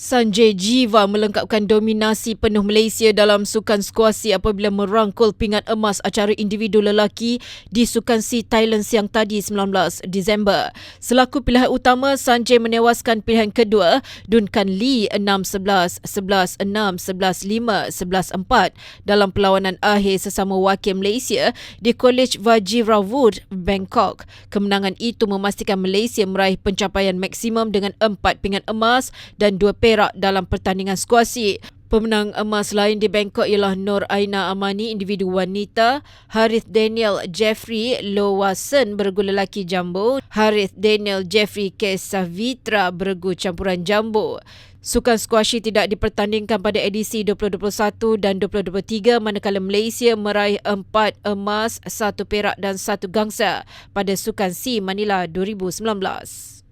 Sanjay Jiva melengkapkan dominasi penuh Malaysia dalam sukan skuasi apabila merangkul pingat emas acara individu lelaki di Sukan Si Thailand siang tadi 19 Disember. Selaku pilihan utama, Sanjay menewaskan pilihan kedua Duncan Lee 6-11, 11-6, 11-5, 11-4 dalam perlawanan akhir sesama wakil Malaysia di College Vajirawood, Bangkok. Kemenangan itu memastikan Malaysia meraih pencapaian maksimum dengan empat pingat emas dan dua perak dalam pertandingan skuasi. Pemenang emas lain di Bangkok ialah Nur Aina Amani individu wanita, Harith Daniel Jeffrey Lowasen bergu lelaki jambu, Harith Daniel Jeffrey Kesavitra bergu campuran jambu. Sukan skuashi tidak dipertandingkan pada edisi 2021 dan 2023 manakala Malaysia meraih empat emas, satu perak dan satu gangsa pada Sukan C Manila 2019.